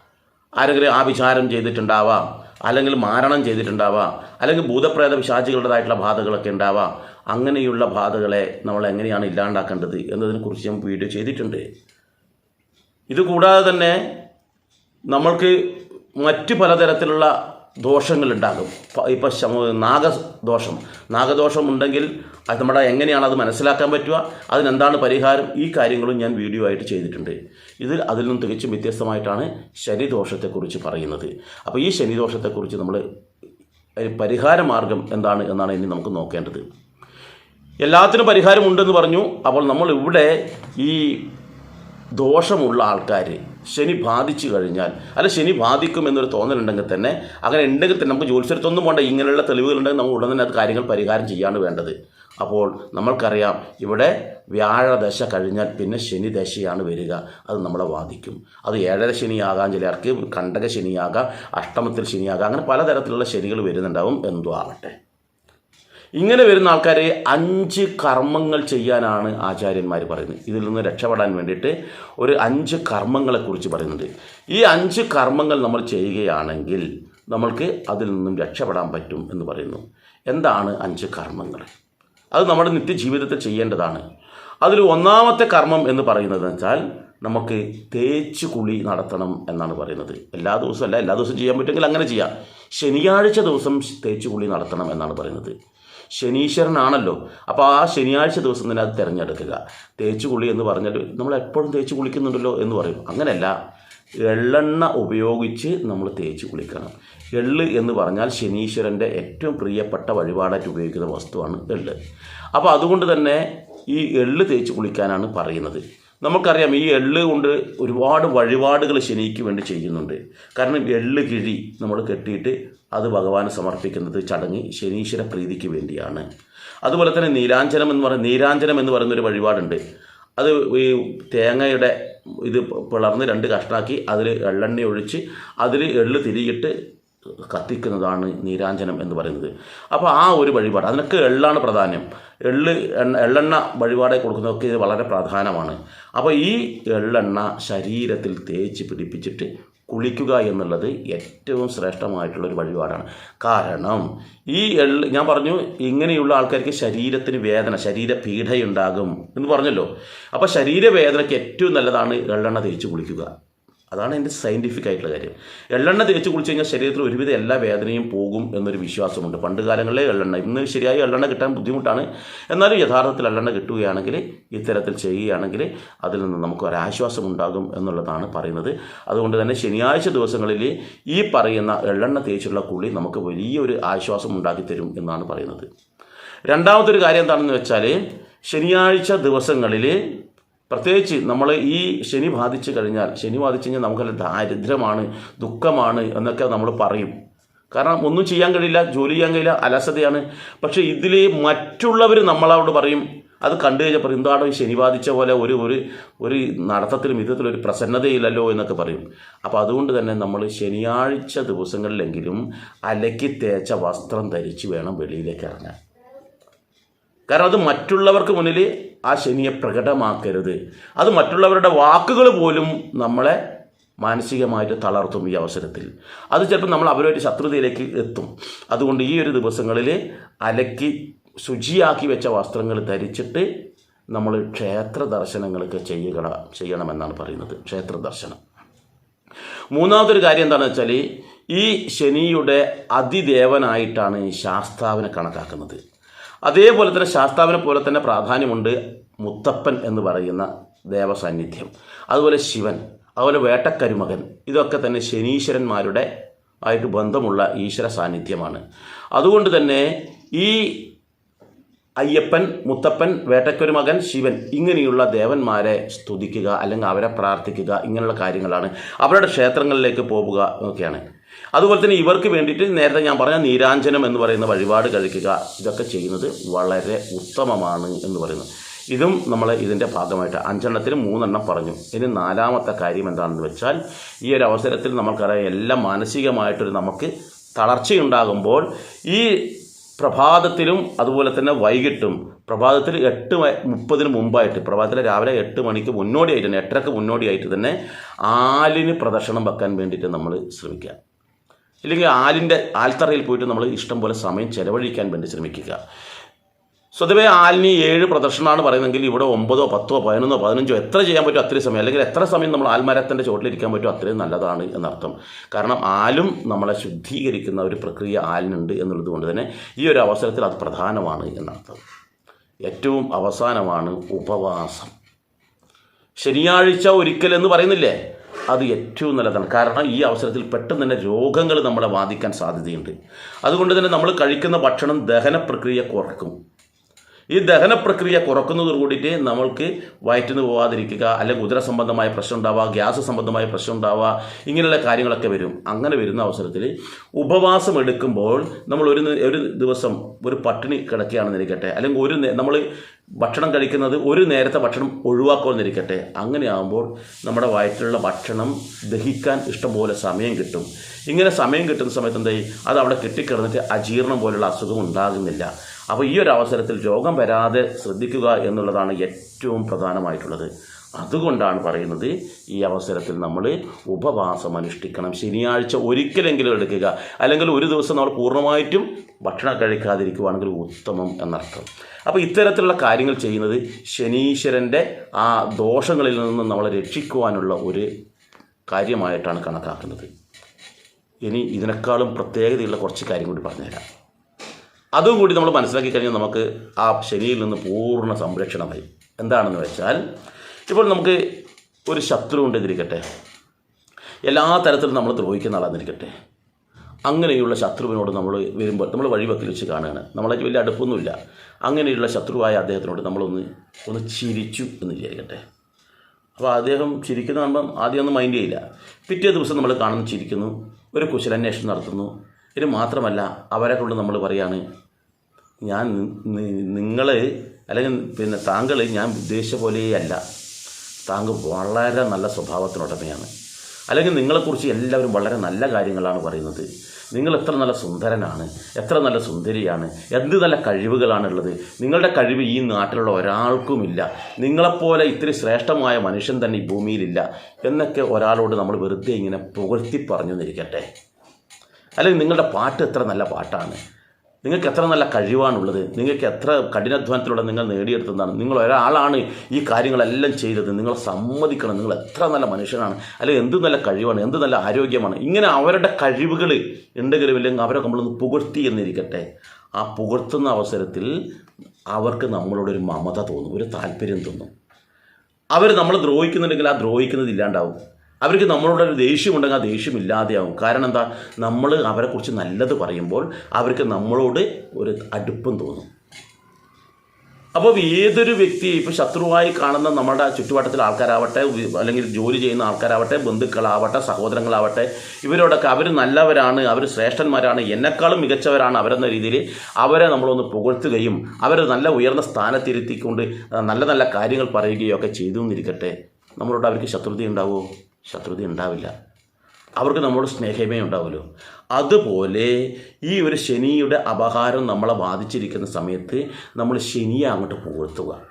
ആരെങ്കിലും ആ വിചാരം ചെയ്തിട്ടുണ്ടാവാം. അല്ലെങ്കിൽ മാരണം ചെയ്തിട്ടുണ്ടാവാം. അല്ലെങ്കിൽ ഭൂതപ്രേത വിശാചികളുടേതായിട്ടുള്ള ബാധകളൊക്കെ ഉണ്ടാവാം. അങ്ങനെയുള്ള ബാധകളെ നമ്മൾ എങ്ങനെയാണ് ഇല്ലാണ്ടാക്കേണ്ടത് എന്നതിനെക്കുറിച്ച് ഞാൻ വീഡിയോ ചെയ്തിട്ടുണ്ട്. ഇതുകൂടാതെ തന്നെ നമ്മൾക്ക് മറ്റ് പലതരത്തിലുള്ള ദോഷങ്ങളുണ്ടാകും ഇപ്പം നാഗദോഷം. നാഗദോഷം ഉണ്ടെങ്കിൽ അത് നമ്മുടെ എങ്ങനെയാണ് അത് മനസ്സിലാക്കാൻ പറ്റുക അതിനെന്താണ് പരിഹാരം? ഈ കാര്യങ്ങളും ഞാൻ വീഡിയോ ആയിട്ട് ചെയ്തിട്ടുണ്ട്. ഇതിൽ അതിൽ നിന്നും തികച്ചും വ്യത്യസ്തമായിട്ടാണ് ശനിദോഷത്തെക്കുറിച്ച് പറയുന്നത്. അപ്പോൾ ഈ ശനിദോഷത്തെക്കുറിച്ച് നമ്മൾ പരിഹാര മാർഗം എന്താണ് എന്നാണ് ഇനി നമുക്ക് നോക്കേണ്ടത്. എല്ലാത്തിനും പരിഹാരമുണ്ടെന്ന് പറഞ്ഞു. അപ്പോൾ നമ്മൾ ഇവിടെ ഈ ദോഷമുള്ള ആൾക്കാർ ശനി ബാധിച്ചു കഴിഞ്ഞാൽ അല്ല ശനി ബാധിക്കും എന്നൊരു തോന്നലുണ്ടെങ്കിൽ തന്നെ അങ്ങനെ ഉണ്ടെങ്കിൽ തന്നെ നമുക്ക് ജോലിസ്ഥലത്തൊന്നും പോകണ്ട ഇങ്ങനെയുള്ള തെളിവുകളുണ്ടെങ്കിൽ നമ്മൾ ഉടൻ തന്നെ അത് കാര്യങ്ങൾ പരിഹാരം ചെയ്യാണ് വേണ്ടത്. അപ്പോൾ നമ്മൾക്കറിയാം ഇവിടെ വ്യാഴദശ കഴിഞ്ഞാൽ പിന്നെ ശനി ദശയാണ് വരിക. അത് നമ്മളെ ബാധിക്കും. അത് ഏഴര ശനിയാകാം ചിലർക്ക് കണ്ടക ശനിയാകാം അഷ്ടമത്തിൽ ശനിയാകാം അങ്ങനെ പലതരത്തിലുള്ള ശനികൾ വരുന്നുണ്ടാവും. എന്തോ ആവട്ടെ. ഇങ്ങനെ വരുന്ന ആൾക്കാരെ അഞ്ച് കർമ്മങ്ങൾ ചെയ്യാനാണ് ആചാര്യന്മാർ പറയുന്നത്. ഇതിൽ നിന്ന് രക്ഷപ്പെടാൻ വേണ്ടിയിട്ട് ഒരു അഞ്ച് കർമ്മങ്ങളെക്കുറിച്ച് പറയുന്നുണ്ട്. ഈ അഞ്ച് കർമ്മങ്ങൾ നമ്മൾ ചെയ്യുകയാണെങ്കിൽ നമ്മൾക്ക് അതിൽ നിന്നും രക്ഷപ്പെടാൻ പറ്റും എന്ന് പറയുന്നു. എന്താണ് അഞ്ച് കർമ്മങ്ങൾ? അത് നമ്മുടെ നിത്യജീവിതത്തിൽ ചെയ്യേണ്ടതാണ്. അതിൽ ഒന്നാമത്തെ കർമ്മം എന്ന് പറയുന്നത് വെച്ചാൽ നമുക്ക് തേച്ച് കുളി നടത്തണം എന്നാണ് പറയുന്നത്. എല്ലാ ദിവസവും അല്ല എല്ലാ ദിവസവും ചെയ്യാൻ പറ്റുമെങ്കിൽ അങ്ങനെ ചെയ്യാം. ശനിയാഴ്ച ദിവസം തേച്ച് കുളി നടത്തണം എന്നാണ് പറയുന്നത്. ശനീശ്വരനാണല്ലോ. അപ്പോൾ ആ ശനിയാഴ്ച ദിവസം തന്നെ അത് തിരഞ്ഞെടുക്കുക. തേച്ചു കുളി എന്ന് പറഞ്ഞാൽ നമ്മൾ എപ്പോഴും തേച്ച് കുളിക്കുന്നുണ്ടല്ലോ എന്ന് പറയും. അങ്ങനെയല്ല. എള്ളെണ്ണ ഉപയോഗിച്ച് നമ്മൾ തേച്ച് കുളിക്കണം. എള്ള് എന്ന് പറഞ്ഞാൽ ശനീശ്വരന്റെ ഏറ്റവും പ്രിയപ്പെട്ട വഴിപാടായിട്ട് ഉപയോഗിക്കുന്ന വസ്തുവാണ് എള്ള്. അപ്പോൾ അതുകൊണ്ട് തന്നെ ഈ എള്ള് തേച്ച് കുളിക്കാനാണ് പറയുന്നത്. നമുക്കറിയാം ഈ എള്ള് കൊണ്ട് ഒരുപാട് വഴിപാടുകൾ ശനിക്ക് വേണ്ടി ചെയ്യുന്നുണ്ട്. കാരണം എള്ള് കിഴി നമ്മൾ കെട്ടിയിട്ട് അത് ഭഗവാന് സമർപ്പിക്കുന്നത് ചടങ്ങ് ശനീശ്വര പ്രീതിക്ക് വേണ്ടിയാണ്. അതുപോലെ തന്നെ നീരാഞ്ജനം എന്ന് പറയുന്ന നീരാഞ്ജനം എന്ന് പറയുന്ന ഒരു വഴിപാടുണ്ട്. അത് ഈ തേങ്ങയുടെ ഇത് പിളർന്ന് രണ്ട് കഷ്ണാക്കി അതിൽ എള്ളെണ്ണ ഒഴിച്ച് അതിൽ എള്ള് തിരിയിട്ട് കത്തിക്കുന്നതാണ് നീരാഞ്ജനം എന്ന് പറയുന്നത്. അപ്പോൾ ആ ഒരു വഴിപാട് അതിനൊക്കെ എള്ളാണ് പ്രാധാന്യം. എള്ള് എണ്ണ എള്ളെണ്ണ വഴിപാടെ കൊടുക്കുന്നതൊക്കെ ഇത് വളരെ പ്രധാനമാണ്. അപ്പോൾ ഈ എള്ളെണ്ണ ശരീരത്തിൽ തേച്ച് പിടിപ്പിച്ചിട്ട് കുളിക്കുക എന്നുള്ളത് ഏറ്റവും ശ്രേഷ്ഠമായിട്ടുള്ള ഒരു വഴിപാടാണ്. കാരണം ഈ എള്ള് ഞാൻ പറഞ്ഞു ഇങ്ങനെയുള്ള ആൾക്കാർക്ക് ശരീരത്തിന് വേദന ശരീരപീഠയുണ്ടാകും എന്ന് പറഞ്ഞല്ലോ. അപ്പോൾ ശരീരവേദനയ്ക്ക് ഏറ്റവും നല്ലതാണ് എള്ളെണ്ണ തേച്ച് കുളിക്കുക. അതാണ് എന്റെ സയന്റിഫിക് ആയിട്ടുള്ള കാര്യം. എള്ളെണ്ണ തേച്ച് കുളിച്ച് കഴിഞ്ഞാൽ ശരീരത്തിൽ ഒരുവിധ എല്ലാ വേദനയും പോകും എന്നൊരു വിശ്വാസമുണ്ട്. പണ്ട് കാലങ്ങളിലെ എള്ളെണ്ണ ഇന്ന് ശരിയായി എള്ളെണ്ണ കിട്ടാൻ ബുദ്ധിമുട്ടാണ്. എന്നാലും യഥാർത്ഥത്തിൽ എള്ളെണ്ണ കിട്ടുകയാണെങ്കിൽ ഇത്തരത്തിൽ ചെയ്യുകയാണെങ്കിൽ അതിൽ നിന്ന് നമുക്ക് ഒരാശ്വാസം ഉണ്ടാകും എന്നുള്ളതാണ് പറയുന്നത്. അതുകൊണ്ട് തന്നെ ശനിയാഴ്ച ദിവസങ്ങളിൽ ഈ പറയുന്ന എള്ളെണ്ണ തേച്ചുള്ള കുളി നമുക്ക് വലിയൊരു ആശ്വാസം ഉണ്ടാക്കി തരും എന്നാണ് പറയുന്നത്. രണ്ടാമതൊരു കാര്യം എന്താണെന്ന് വെച്ചാൽ ശനിയാഴ്ച ദിവസങ്ങളിൽ പ്രത്യേകിച്ച് നമ്മൾ ഈ ശനി ബാധിച്ചു കഴിഞ്ഞാൽ ശനി ബാധിച്ചു കഴിഞ്ഞാൽ നമുക്കല്ല ദാരിദ്ര്യമാണ് ദുഃഖമാണ് എന്നൊക്കെ നമ്മൾ പറയും. കാരണം ഒന്നും ചെയ്യാൻ കഴിയില്ല ജോലി ചെയ്യാൻ കഴിയില്ല അലസതയാണ്. പക്ഷേ ഇതിൽ മറ്റുള്ളവർ നമ്മളോട് പറയും അത് കണ്ടു കഴിഞ്ഞാൽ പറയും എന്താണോ ശനി ബാധിച്ച പോലെ ഒരു ഒരു ഒരു നടത്തത്തിലും വിധത്തിലും ഒരു പ്രസന്നതയില്ലല്ലോ എന്നൊക്കെ പറയും. അപ്പോൾ അതുകൊണ്ട് തന്നെ നമ്മൾ ശനിയാഴ്ച ദിവസങ്ങളിലെങ്കിലും അലക്കി തേച്ച വസ്ത്രം ധരിച്ച് വേണം വെളിയിലേക്ക് ഇറങ്ങാൻ. കാരണം അത് മറ്റുള്ളവർക്ക് മുന്നിൽ ആ ശനിയെ പ്രകടമാക്കരുത്. അത് മറ്റുള്ളവരുടെ വാക്കുകൾ പോലും നമ്മളെ മാനസികമായിട്ട് തളർത്തും ഈ അവസരത്തിൽ. അത് ചിലപ്പോൾ നമ്മൾ അവരൊരു ശത്രുതയിലേക്ക് എത്തും. അതുകൊണ്ട് ഈ ഒരു ദിവസങ്ങളിൽ അലക്കി ശുചിയാക്കി വെച്ച വസ്ത്രങ്ങൾ ധരിച്ചിട്ട് നമ്മൾ ക്ഷേത്ര ദർശനങ്ങളൊക്കെ ചെയ്യുക ചെയ്യണമെന്നാണ് പറയുന്നത്. ക്ഷേത്ര ദർശനം. മൂന്നാമതൊരു കാര്യം എന്താണെന്ന് വെച്ചാൽ ഈ ശനിയുടെ അതിദേവനായിട്ടാണ് ഈ ശാസ്താവിനെ കണക്കാക്കുന്നത്. അതേപോലെ തന്നെ ശാസ്താവിനെ പോലെ തന്നെ പ്രാധാന്യമുണ്ട് മുത്തപ്പൻ എന്ന് പറയുന്ന ദേവസാന്നിധ്യം. അതുപോലെ ശിവൻ അതുപോലെ വേട്ടക്കരുമകൻ ഇതൊക്കെ തന്നെ ശനീശ്വരന്മാരുടെ ആയിട്ട് ബന്ധമുള്ള ഈശ്വര സാന്നിധ്യമാണ്. അതുകൊണ്ട് തന്നെ ഈ അയ്യപ്പൻ മുത്തപ്പൻ വേട്ടക്കൊരുമകൻ ശിവൻ ഇങ്ങനെയുള്ള ദേവന്മാരെ സ്തുതിക്കുക അല്ലെങ്കിൽ അവരെ പ്രാർത്ഥിക്കുക ഇങ്ങനെയുള്ള കാര്യങ്ങളാണ്. അവരുടെ ക്ഷേത്രങ്ങളിലേക്ക് പോവുക ഒക്കെയാണ് അതുപോലെ തന്നെ ഇവർക്ക് വേണ്ടിയിട്ട് നേരത്തെ ഞാൻ പറഞ്ഞ നീരാഞ്ജനം എന്ന് പറയുന്ന വഴിപാട് കഴിക്കുക. ഇതൊക്കെ ചെയ്യുന്നത് വളരെ ഉത്തമമാണ് എന്ന് പറയുന്നത് ഇതും നമ്മൾ ഇതിന്റെ ഭാഗമായിട്ട് അഞ്ചെണ്ണത്തിൽ മൂന്നെണ്ണം പറഞ്ഞു. ഇനി നാലാമത്തെ കാര്യം എന്താണെന്ന് വെച്ചാൽ ഈ ഒരു അവസരത്തിൽ നമുക്കറിയാം എല്ലാം മാനസികമായിട്ടൊരു നമുക്ക് തളർച്ചയുണ്ടാകുമ്പോൾ ഈ പ്രഭാതത്തിലും അതുപോലെ തന്നെ വൈകിട്ടും പ്രഭാതത്തിൽ എട്ട് മുപ്പതിന് മുമ്പായിട്ട് പ്രഭാതത്തിൽ രാവിലെ എട്ട് മണിക്ക് മുന്നോടിയായിട്ട് തന്നെ എട്ടരക്ക് മുന്നോടിയായിട്ട് തന്നെ ആലിന് പ്രദർശനം വെക്കാൻ വേണ്ടിയിട്ട് നമ്മൾ ശ്രമിക്കുക. ഇല്ലെങ്കിൽ ആലിന്റെ ആൽത്തറയിൽ പോയിട്ട് നമ്മൾ ഇഷ്ടം പോലെ സമയം ചെലവഴിക്കാൻ വേണ്ടി ശ്രമിക്കുക. സ്വതവേ ആലിന് ഏഴ് പ്രദർശനമാണ് പറയുന്നതെങ്കിൽ ഇവിടെ ഒമ്പതോ പത്തോ പതിനൊന്നോ പതിനഞ്ചോ എത്ര ചെയ്യാൻ പറ്റുമോ അത്രയും സമയം. അല്ലെങ്കിൽ എത്ര സമയം നമ്മൾ ആൽമരത്തിന്റെ ചോട്ടിലിരിക്കാൻ പറ്റുമോ അത്രയും നല്ലതാണ് എന്നർത്ഥം. കാരണം ആലും നമ്മളെ ശുദ്ധീകരിക്കുന്ന ഒരു പ്രക്രിയ ആലിനുണ്ട് എന്നുള്ളത് കൊണ്ട് തന്നെ ഈ ഒരു അവസരത്തിൽ അത് പ്രധാനമാണ് എന്നർത്ഥം. ഏറ്റവും അവസാനമാണ് ഉപവാസം. ശനിയാഴ്ച ഒരിക്കൽ എന്ന് പറയുന്നില്ലേ? അത് ഏറ്റവും നല്ലതാണ്. കാരണം ഈ അവസരത്തിൽ പെട്ടെന്ന് തന്നെ രോഗങ്ങൾ നമ്മളെ ബാധിക്കാൻ സാധ്യതയുണ്ട്. അതുകൊണ്ട് തന്നെ നമ്മൾ കഴിക്കുന്ന ഭക്ഷണം ദഹന പ്രക്രിയ കുറക്കും. ഈ ദഹന പ്രക്രിയ കുറക്കുന്നതോട് കൂടിയിട്ട് നമ്മൾക്ക് വയറ്റിന് പോവാതിരിക്കുക അല്ലെങ്കിൽ ഉദര സംബന്ധമായ പ്രശ്നം ഉണ്ടാവുക ഗ്യാസ് സംബന്ധമായ പ്രശ്നം ഉണ്ടാവുക ഇങ്ങനെയുള്ള കാര്യങ്ങളൊക്കെ വരും. അങ്ങനെ വരുന്ന അവസരത്തിൽ ഉപവാസം എടുക്കുമ്പോൾ നമ്മൾ ഒരു ഒരു ദിവസം ഒരു പട്ടിണി കിടക്കുകയാണെന്ന് ഇരിക്കട്ടെ അല്ലെങ്കിൽ ഒരു നമ്മൾ ഭക്ഷണം കഴിക്കുന്നത് ഒരു നേരത്തെ ഭക്ഷണം ഒഴിവാക്കുമെന്നിരിക്കട്ടെ അങ്ങനെ ആകുമ്പോൾ നമ്മുടെ വയറ്റിലുള്ള ഭക്ഷണം ദഹിക്കാൻ ഇഷ്ടംപോലെ സമയം കിട്ടും. ഇങ്ങനെ സമയം കിട്ടുന്ന സമയത്ത് എന്തായി? അത് അവിടെ കെട്ടിക്കിടന്നിട്ട് അജീർണം പോലുള്ള അസുഖം ഉണ്ടാകുന്നില്ല. അപ്പോൾ ഈ ഒരു അവസരത്തിൽ രോഗം വരാതെ ശ്രദ്ധിക്കുക എന്നുള്ളതാണ് ഏറ്റവും പ്രധാനമായിട്ടുള്ളത്. അതുകൊണ്ടാണ് പറയുന്നത് ഈ അവസരത്തിൽ നമ്മൾ ഉപവാസം അനുഷ്ഠിക്കണം. ശനിയാഴ്ച ഒരിക്കലെങ്കിലും എടുക്കുക. അല്ലെങ്കിൽ ഒരു ദിവസം നമ്മൾ പൂർണമായിട്ടും ഭക്ഷണം കഴിക്കാതിരിക്കുവാണെങ്കിൽ ഉത്തമം എന്നർത്ഥം. അപ്പോൾ ഇത്തരത്തിലുള്ള കാര്യങ്ങൾ ചെയ്യുന്നത് ശനീശ്വരന്റെ ആ ദോഷങ്ങളിൽ നിന്ന് നമ്മളെ രക്ഷിക്കുവാനുള്ള ഒരു കാര്യമായിട്ടാണ് കണക്കാക്കുന്നത്. ഇനി ഇതിനേക്കാളും പ്രത്യേകതയുള്ള കുറച്ച് കാര്യം കൂടി പറഞ്ഞുതരാം. അതും കൂടി നമ്മൾ മനസ്സിലാക്കി കഴിഞ്ഞാൽ നമുക്ക് ആ ശനിയിൽ നിന്ന് പൂർണ സംരക്ഷണമായി. എന്താണെന്ന് വെച്ചാൽ ഇപ്പോൾ നമുക്ക് ഒരു ശത്രു ഉണ്ടെന്നിരിക്കട്ടെ എല്ലാ തരത്തിലും നമ്മൾ ദ്രോഹിക്കുന്ന ആളാന്നിരിക്കട്ടെ അങ്ങനെയുള്ള ശത്രുവിനോട് നമ്മൾ വരുമ്പോൾ നമ്മൾ വഴിവക്കിൽ വെച്ച് കാണുകയാണ്. നമ്മളെ വലിയ അടുപ്പൊന്നുമില്ല. അങ്ങനെയുള്ള ശത്രുവായ അദ്ദേഹത്തിനോട് നമ്മളൊന്ന് ഒന്ന് ചിരിച്ചു എന്ന് വിചാരിക്കട്ടെ. അപ്പോൾ അദ്ദേഹം ചിരിക്കുന്ന കാണുമ്പം ആദ്യം ഒന്നും മൈൻഡ് ചെയ്യില്ല. പിറ്റേ ദിവസം നമ്മൾ കാണുന്നു ചിരിക്കുന്നു. ഒരു കുശലാന്വേഷണം നടത്തുന്നു. ഇത് മാത്രമല്ല അവരെ കൊണ്ട് നമ്മൾ പറയാണ് ഞാൻ നിങ്ങൾ അല്ലെങ്കിൽ പിന്നെ താങ്കൾ ഞാൻ ഉദ്ദേശിച്ച പോലെയല്ല. താങ്കൾ വളരെ നല്ല സ്വഭാവത്തിനുടമയാണ് അല്ലെങ്കിൽ നിങ്ങളെക്കുറിച്ച് എല്ലാവരും വളരെ നല്ല കാര്യങ്ങളാണ് പറയുന്നത്. നിങ്ങൾ എത്ര നല്ല സുന്ദരനാണ് എത്ര നല്ല സുന്ദരിയാണ് എന്ത് നല്ല കഴിവുകളാണുള്ളത്. നിങ്ങളുടെ കഴിവ് ഈ നാട്ടിലുള്ള ഒരാൾക്കുമില്ല. നിങ്ങളെപ്പോലെ ഇത്തിരി ശ്രേഷ്ഠമായ മനുഷ്യൻ തന്നെ ഈ ഭൂമിയിലില്ല എന്നൊക്കെ ഒരാളോട് നമ്മൾ വെറുതെ ഇങ്ങനെ പുകഴ്ത്തി പറഞ്ഞു നിന്നിരിക്കട്ടെ അല്ലെങ്കിൽ നിങ്ങളുടെ പാട്ട് എത്ര നല്ല പാട്ടാണ്. നിങ്ങൾക്ക് എത്ര നല്ല കഴിവാണുള്ളത് നിങ്ങൾക്ക് എത്ര കഠിനാധ്വാനത്തിലൂടെ നിങ്ങൾ നേടിയെടുത്തതാണ് നിങ്ങൾ ഒരാളാണ് ഈ കാര്യങ്ങളെല്ലാം ചെയ്തത് നിങ്ങൾ സമ്മതിക്കണം നിങ്ങൾ എത്ര നല്ല മനുഷ്യനാണ് അല്ലെങ്കിൽ എന്ത് നല്ല കഴിവാണ് എന്ത് നല്ല ആരോഗ്യമാണ് ഇങ്ങനെ അവരുടെ കഴിവുകൾ ഉണ്ടെങ്കിലും ഇല്ലെങ്കിൽ അവരെ നമ്മളൊന്ന് പുകഴ്ത്തി എന്നിരിക്കട്ടെ. ആ പുകഴ്ത്തുന്ന അവസരത്തിൽ അവർക്ക് നമ്മളോടൊരു മമത തോന്നും ഒരു താല്പര്യം തോന്നും. അവർ നമ്മൾ ദ്രോഹിക്കുന്നുണ്ടെങ്കിൽ ആ ദ്രോഹിക്കുന്നത് ഇല്ലാണ്ടാവും. അവർക്ക് നമ്മളോടൊരു ദേഷ്യമുണ്ടെങ്കിൽ ആ ദേഷ്യം ഇല്ലാതെയാവും. കാരണം എന്താ? നമ്മൾ അവരെക്കുറിച്ച് നല്ലത് പറയുമ്പോൾ അവർക്ക് നമ്മളോട് ഒരു അടുപ്പം തോന്നും. അപ്പോൾ ഏതൊരു വ്യക്തി ഇപ്പോൾ ശത്രുവായി കാണുന്ന നമ്മുടെ ചുറ്റുവട്ടത്തിലെ ആൾക്കാരാവട്ടെ അല്ലെങ്കിൽ ജോലി ചെയ്യുന്ന ആൾക്കാരാവട്ടെ ബന്ധുക്കളാവട്ടെ സഹോദരങ്ങളാവട്ടെ ഇവരോടൊക്കെ അവർ നല്ലവരാണ് അവർ ശ്രേഷ്ഠന്മാരാണ് എന്നെക്കാളും മികച്ചവരാണ് അവരെന്ന രീതിയിൽ അവരെ നമ്മളൊന്ന് പുകഴ്ത്തുകയും അവരെ നല്ല ഉയർന്ന സ്ഥാനത്തിരുത്തിക്കൊണ്ട് നല്ല നല്ല കാര്യങ്ങൾ പറയുകയും ഒക്കെ ചെയ്തു എന്നിരിക്കട്ടെ നമ്മളോട് അവർക്ക് ശത്രുത ഉണ്ടാവുമോ ശത്രുത ഉണ്ടാവില്ല. അവർക്ക് നമ്മളോട് സ്നേഹമേ ഉണ്ടാവുമല്ലോ അതുപോലെ ഈ ഒരു ശനിയുടെ അപഹാരം നമ്മളെ ബാധിച്ചിരിക്കുന്ന സമയത്ത് നമ്മൾ ശനിയെ അങ്ങോട്ട് പുകഴ്ത്തുക.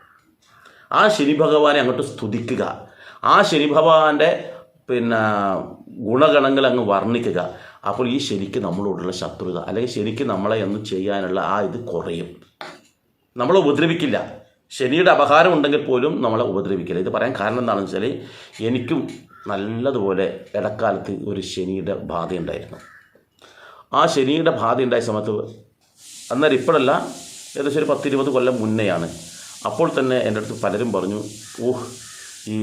ആ ശനി ഭഗവാനെ അങ്ങോട്ട് സ്തുതിക്കുക. ആ ശനി ഭഗവാന്റെ പിന്നെ ഗുണഗണങ്ങൾ അങ്ങ് വർണിക്കുക. അപ്പോൾ ഈ ശനിക്ക് നമ്മളോടുള്ള ശത്രുത അല്ലെങ്കിൽ ശനിക്ക് നമ്മളെ ഒന്ന് ചെയ്യാനുള്ള ആ ഇത് കുറയും. നമ്മളെ ഉപദ്രവിക്കില്ല. ശനിയുടെ അപഹാരം ഉണ്ടെങ്കിൽ പോലും നമ്മളെ ഉപദ്രവിക്കില്ല. ഇത് പറയാൻ കാരണം എന്താണെന്ന് വെച്ചാൽ എനിക്കും നല്ലതുപോലെ ഇടക്കാലത്ത് ഒരു ശനിയുടെ ബാധയുണ്ടായിരുന്നു ആ ശനിയുടെ ബാധ ഉണ്ടായ സമയത്ത് അന്നേരം ഇപ്പോഴല്ല ഏകദേശം ഒരു പത്തിരുപത് കൊല്ലം മുന്നെയാണ്. അപ്പോൾ തന്നെ എന്റെ അടുത്ത് പലരും പറഞ്ഞു ഓഹ് ഈ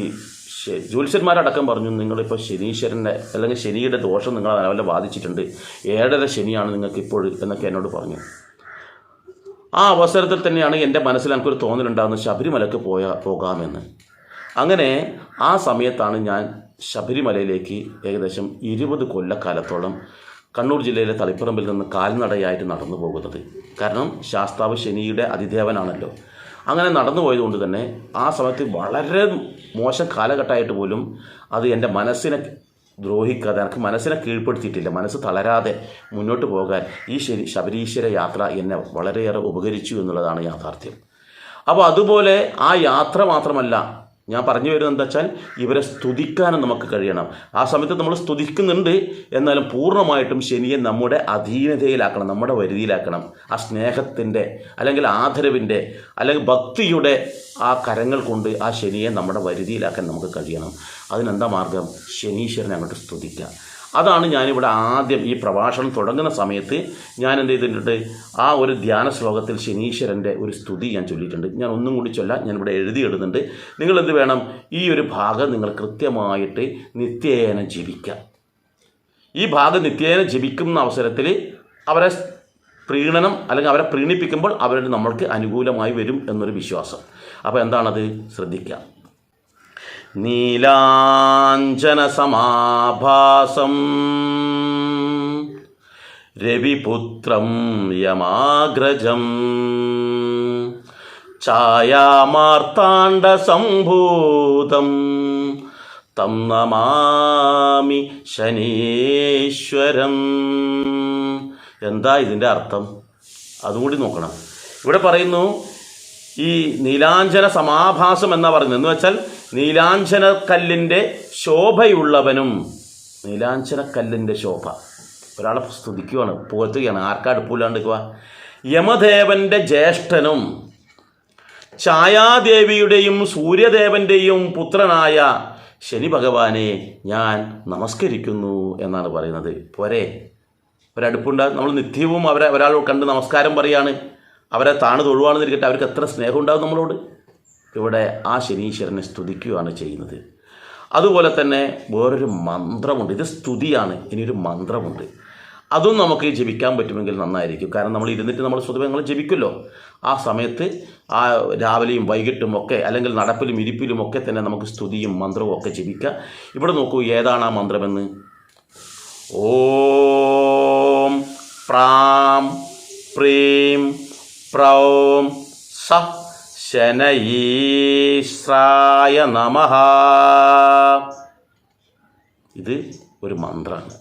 ജ്യോത്സ്യന്മാരടക്കം പറഞ്ഞു നിങ്ങളിപ്പോൾ ശനീശ്വരന്റെ അല്ലെങ്കിൽ ശനിയുടെ ദോഷം നിങ്ങളെ നിലവിലെ ബാധിച്ചിട്ടുണ്ട്. ഏഴര ശനിയാണ് നിങ്ങൾക്ക് ഇപ്പോൾ എന്നൊക്കെ എന്നോട് പറഞ്ഞു. ആ അവസരത്തിൽ തന്നെയാണ് എന്റെ മനസ്സിൽ എനിക്കൊരു തോന്നലുണ്ടാകുന്നത് ശബരിമലക്ക് പോയാൽ പോകാമെന്ന്. അങ്ങനെ ആ സമയത്താണ് ഞാൻ ശബരിമലയിലേക്ക് ഏകദേശം ഇരുപത് കൊല്ലക്കാലത്തോളം കണ്ണൂർ ജില്ലയിലെ തളിപ്പറമ്പിൽ നിന്ന് കാൽനടയായിട്ട് നടന്നു പോകുന്നത്. കാരണം ശാസ്താവ് ശനിയുടെ അതിദേവനാണല്ലോ. അങ്ങനെ നടന്നു പോയതുകൊണ്ട് തന്നെ ആ സമയത്ത് വളരെ മോശം കാലഘട്ടമായിട്ട് പോലും അത് എന്റെ മനസ്സിനെ ദ്രോഹിക്കാതെ എനിക്ക് മനസ്സിനെ കീഴ്പ്പെടുത്തിയിട്ടില്ല. മനസ്സ് തളരാതെ മുന്നോട്ട് പോകാൻ ഈ ശരി ശബരീശ്വര യാത്ര എന്നെ വളരെയേറെ ഉപകരിച്ചു എന്നുള്ളതാണ് യാഥാർത്ഥ്യം. അപ്പോൾ അതുപോലെ ആ യാത്ര മാത്രമല്ല ഞാൻ പറഞ്ഞു വരുന്നത് എന്താ വെച്ചാൽ ഇവരെ സ്തുതിക്കാനും നമുക്ക് കഴിയണം. ആ സമയത്ത് നമ്മൾ സ്തുതിക്കുന്നുണ്ട്. എന്നാലും പൂർണമായിട്ടും ശനിയെ നമ്മുടെ അധീനതയിലാക്കണം നമ്മുടെ വരുതിയിലാക്കണം. ആ സ്നേഹത്തിന്റെ അല്ലെങ്കിൽ ആദരവിന്റെ അല്ലെങ്കിൽ ഭക്തിയുടെ ആ കരങ്ങൾ കൊണ്ട് ആ ശനിയെ നമ്മുടെ വരുതിയിലാക്കാൻ നമുക്ക് കഴിയണം. അതിനെന്താ മാർഗം? ശനീശ്വരനെ അങ്ങോട്ട് സ്തുതിക്കുക. അതാണ് ഞാനിവിടെ ആദ്യം ഈ പ്രഭാഷണം തുടങ്ങുന്ന സമയത്ത് ഞാൻ എന്ത് ചെയ്തിട്ടുണ്ട്? ആ ഒരു ധ്യാന ശ്ലോകത്തിൽ ശനീശ്വരന്റെ ഒരു സ്തുതി ഞാൻ ചൊല്ലിയിട്ടുണ്ട്. ഞാൻ ഒന്നും കൂടി ചൊല്ല ഞാനിവിടെ എഴുതി എഴുതിയിടുന്നുണ്ട്. നിങ്ങൾ എന്ത് വേണം? ഈ ഒരു ഭാഗം നിങ്ങൾ കൃത്യമായിട്ട് നിത്യേന ജപിക്കുക. ഈ ഭാഗം നിത്യേന ജപിക്കുന്ന അവസരത്തിൽ അവരെ പ്രീണനം അല്ലെങ്കിൽ അവരെ പ്രീണിപ്പിക്കുമ്പോൾ അവരുടെ നമ്മൾക്ക് അനുകൂലമായി വരും എന്നൊരു വിശ്വാസം. അപ്പോൾ എന്താണത്? ശ്രദ്ധിക്കുക. നീലാഞ്ജനസമാഭാസം. രവിപുത്രം യമാഗ്രജം. ഛായാമാർത്താണ്ഡസംഭൂതം. തം നമാമി ശനീശ്വരം. എന്താ ഇതിന്റെ അർത്ഥം? അതുകൂടി നോക്കണം. ഇവിടെ പറയുന്നു ഈ നീലാഞ്ജന സമാഭാസം എന്നാ പറയുന്നത്? എന്ന് വെച്ചാൽ നീലാഞ്ജന കല്ലിന്റെ ശോഭയുള്ളവനും നീലാഞ്ജന കല്ലിന്റെ ശോഭ. ഒരാളെ സ്തുതിക്കുകയാണ് പുകഴ്ത്തുകയാണ് ആർക്കാ അടുപ്പില്ലാണ്ടിരിക്കുക യമദേവന്റെ ജ്യേഷ്ഠനും ഛായാദേവിയുടെയും സൂര്യദേവന്റെയും പുത്രനായ ശനി ഭഗവാനെ ഞാൻ നമസ്കരിക്കുന്നു എന്നാണ് പറയുന്നത്. പോരെ ഒരടുപ്പുണ്ട്. നമ്മൾ നിത്യവും അവരെ ഒരാൾ കണ്ട് നമസ്കാരം പറയാണ്. അവരെ താണു തൊഴുവാണെന്നിരിക്കട്ടെ. അവർക്ക് എത്ര സ്നേഹം ഉണ്ടാകും നമ്മളോട്? ഇവിടെ ആ ശനീശ്വരനെ സ്തുതിക്കുകയാണ് ചെയ്യുന്നത്. അതുപോലെ തന്നെ വേറൊരു മന്ത്രമുണ്ട്. ഇത് സ്തുതിയാണ്. ഇനിയൊരു മന്ത്രമുണ്ട്. അതും നമുക്ക് ജപിക്കാൻ പറ്റുമെങ്കിൽ നന്നായിരിക്കും. കാരണം നമ്മൾ ഇരുന്നിട്ട് നമ്മൾ സ്വതവേ നമ്മൾ ജപിക്കുമല്ലോ. ആ സമയത്ത് ആ രാവിലെയും വൈകിട്ടും ഒക്കെ അല്ലെങ്കിൽ നടപ്പിലും ഇരിപ്പിലും ഒക്കെ തന്നെ നമുക്ക് സ്തുതിയും മന്ത്രവും ഒക്കെ ജപിക്കാം. ഇവിടെ നോക്കൂ ഏതാണ് ആ മന്ത്രമെന്ന്? ഓം പ്രാം പ്രീം പ്രൗം സ ശനയീശ്രായ നമ. ഇത് ഒരു മന്ത്രമാണ്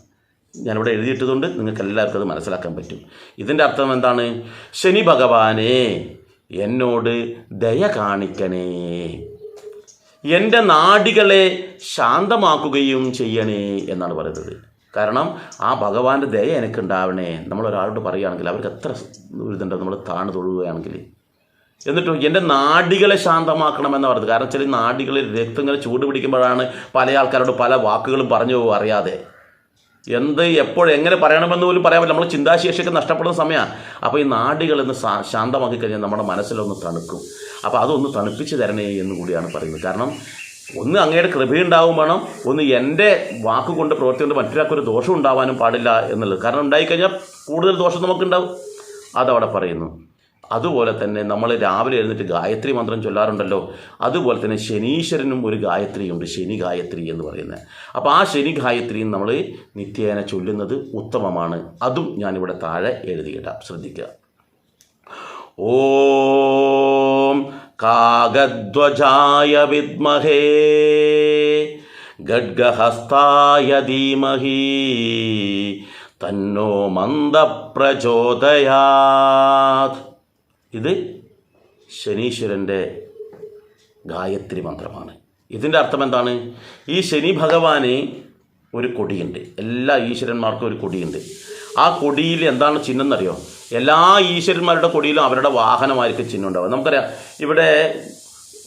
ഞാനിവിടെ എഴുതിയിട്ടതുകൊണ്ട് നിങ്ങൾക്ക് എല്ലാവർക്കും അത് മനസ്സിലാക്കാൻ പറ്റും. ഇതിന്റെ അർത്ഥം എന്താണ്? ശനി ഭഗവാനെ എന്നോട് ദയ കാണിക്കണേ. എന്റെ നാടികളെ ശാന്തമാക്കുകയും ചെയ്യണേ എന്നാണ് പറയുന്നത്. കാരണം ആ ഭഗവാന്റെ ദയ എനിക്കുണ്ടാവണേ. നമ്മൾ ഒരാളോട് പറയുകയാണെങ്കിൽ അവർക്ക് എത്ര ഒരു ഇതുണ്ടോ. നമ്മൾ താണു തൊഴുകയാണെങ്കിൽ. എന്നിട്ടോ എന്റെ നാടികളെ ശാന്തമാക്കണമെന്ന് പറഞ്ഞത്. കാരണം ചില നാടികളിൽ രക്തം ഇങ്ങനെ ചൂട് പിടിക്കുമ്പോഴാണ് പല ആൾക്കാരോട് പല വാക്കുകളും പറഞ്ഞു പോകും അറിയാതെ. എന്ത് എപ്പോൾ എങ്ങനെ പറയണമെന്ന് പോലും പറയാൻ പറ്റില്ല. നമ്മൾ ചിന്താശേഷിയൊക്കെ നഷ്ടപ്പെടുന്ന സമയമാണ് അപ്പോൾ ഈ നാടികളൊന്ന് ശാന്തമാക്കി കഴിഞ്ഞാൽ നമ്മുടെ മനസ്സിലൊന്ന് തണുക്കും. അപ്പോൾ അതൊന്ന് തണുപ്പിച്ച് തരണേ എന്ന് കൂടിയാണ് പറയുന്നത്. കാരണം ഒന്ന് അങ്ങയുടെ കൃപയുണ്ടാവും വേണം. ഒന്ന് എന്റെ വാക്കുകൊണ്ട് പ്രവൃത്തി കൊണ്ട് മറ്റൊരാൾക്കൊരു ദോഷം ഉണ്ടാവാനും പാടില്ല എന്നുള്ളത്. കാരണം ഉണ്ടായിക്കഴിഞ്ഞാൽ കൂടുതൽ ദോഷം നമുക്കുണ്ടാവും. അതവിടെ പറയുന്നു. അതുപോലെ തന്നെ നമ്മൾ രാവിലെ എഴുന്നിട്ട് ഗായത്രി മന്ത്രം ചൊല്ലാറുണ്ടല്ലോ. അതുപോലെ തന്നെ ശനീശ്വരനും ഒരു ഗായത്രിയുണ്ട് ശനി ഗായത്രി എന്ന് പറയുന്നത്. അപ്പോൾ ആ ശനി ഗായത്രിയും നമ്മൾ നിത്യേന ചൊല്ലുന്നത് ഉത്തമമാണ്. അതും ഞാനിവിടെ താഴെ എഴുതിയിടാം. ശ്രദ്ധിക്കുക. ഓം കാഗധ്വജായ വിദ്മഹേ ഗഡ്ഗഹസ്തായ ധീമഹി തന്നോ മന്ദപ്രചോദയാത്. ഇത് ശനീശ്വരന്റെ ഗായത്രി മന്ത്രമാണ്. ഇതിന്റെ അർത്ഥം എന്താണ്? ഈ ശനി ഭഗവാന് ഒരു കൊടിയുണ്ട്. എല്ലാ ഈശ്വരന്മാർക്കും ഒരു കൊടിയുണ്ട്. ആ കൊടിയിൽ എന്താണ് ചിഹ്നം എന്നറിയോ എല്ലാ ഈശ്വരന്മാരുടെ കൊടിയിലും അവരുടെ വാഹനമായിരിക്കും ചിഹ്നം ഉണ്ടാവുക. നമുക്കറിയാം ഇവിടെ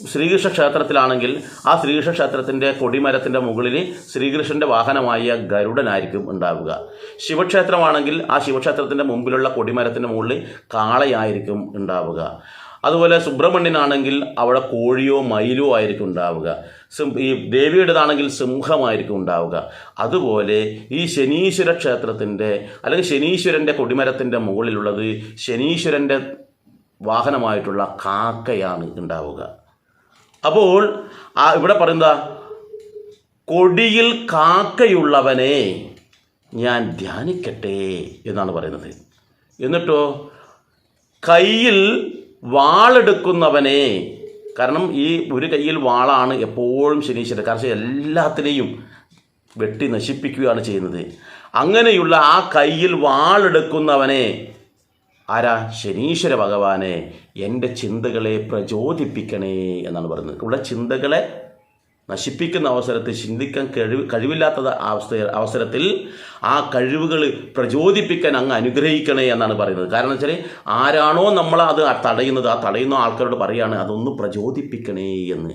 ശ്രീകൃഷ്ണ ക്ഷേത്രത്തിലാണെങ്കിൽ ആ ശ്രീകൃഷ്ണ ക്ഷേത്രത്തിന്റെ കൊടിമരത്തിന്റെ മുകളിൽ ശ്രീകൃഷ്ണന്റെ വാഹനമായ ഗരുഡനായിരിക്കും ഉണ്ടാവുക. ശിവക്ഷേത്രമാണെങ്കിൽ ആ ശിവക്ഷേത്രത്തിന്റെ മുമ്പിലുള്ള കൊടിമരത്തിന്റെ മുകളിൽ കാളയായിരിക്കും ഉണ്ടാവുക. അതുപോലെ സുബ്രഹ്മണ്യനാണെങ്കിൽ അവിടെ കോഴിയോ മയിലോ ആയിരിക്കും ഉണ്ടാവുക. ഈ ദേവിയുടേതാണെങ്കിൽ സിംഹമായിരിക്കും ഉണ്ടാവുക. അതുപോലെ ഈ ശനീശ്വര ക്ഷേത്രത്തിന്റെ അല്ലെങ്കിൽ ശനീശ്വരന്റെ കൊടിമരത്തിന്റെ മുകളിലുള്ളത് ശനീശ്വരന്റെ വാഹനമായിട്ടുള്ള കാക്കയാണ് ഉണ്ടാവുക. അപ്പോൾ ആ ഇവിടെ പറയുന്ന കൊടിയിൽ കാക്കയുള്ളവനെ ഞാൻ ധ്യാനിക്കട്ടെ എന്നാണ് പറയുന്നത്. എന്നിട്ടോ കയ്യിൽ വാളെടുക്കുന്നവനെ കാരണം ഈ ഒരു കയ്യിൽ വാളാണ് എപ്പോഴും ശനീശ്വരൻ. കാരണം എല്ലാത്തിനെയും വെട്ടി നശിപ്പിക്കുകയാണ് ചെയ്യുന്നത്. അങ്ങനെയുള്ള ആ കയ്യിൽ വാളെടുക്കുന്നവനെ ആരാ? ശനീശ്വര ഭഗവാനെ എന്റെ ചിന്തകളെ പ്രചോദിപ്പിക്കണേ എന്നാണ് പറയുന്നത് ഇവിടെ ചിന്തകളെ നശിപ്പിക്കുന്ന അവസരത്തിൽ ചിന്തിക്കാൻ കഴിവ് കഴിവില്ലാത്ത അവസ്ഥ അവസരത്തിൽ ആ കഴിവുകൾ പ്രചോദിപ്പിക്കാൻ അങ്ങ് അനുഗ്രഹിക്കണേ എന്നാണ് പറയുന്നത്. കാരണം വെച്ചാൽ ആരാണോ നമ്മൾ അത് തടയുന്നത് ആ തടയുന്ന ആൾക്കാരോട് പറയുകയാണ് അതൊന്ന് പ്രചോദിപ്പിക്കണേ എന്ന്.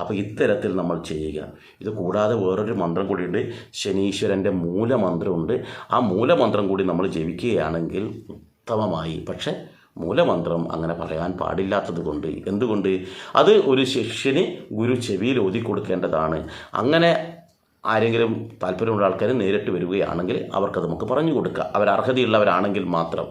അപ്പോൾ ഇത്തരത്തിൽ നമ്മൾ ചെയ്യുക. ഇത് കൂടാതെ വേറൊരു മന്ത്രം കൂടിയുണ്ട്. ശനീശ്വരന്റെ മൂലമന്ത്രമുണ്ട്. ആ മൂലമന്ത്രം കൂടി നമ്മൾ ജപിക്കുകയാണെങ്കിൽ ഉത്തമമായി. പക്ഷേ മൂലമന്ത്രം അങ്ങനെ പറയാൻ പാടില്ലാത്തത് കൊണ്ട് എന്തുകൊണ്ട്? അത് ഒരു ശിഷ്യന് ഗുരു ചെവിയിൽ ഓതി കൊടുക്കേണ്ടതാണ്. അങ്ങനെ ആരെങ്കിലും താല്പര്യമുള്ള ആൾക്കാർ നേരിട്ട് വരികയാണെങ്കിൽ അവർക്കത് നമുക്ക് പറഞ്ഞു കൊടുക്കുക അവർ അർഹതയുള്ളവരാണെങ്കിൽ മാത്രം.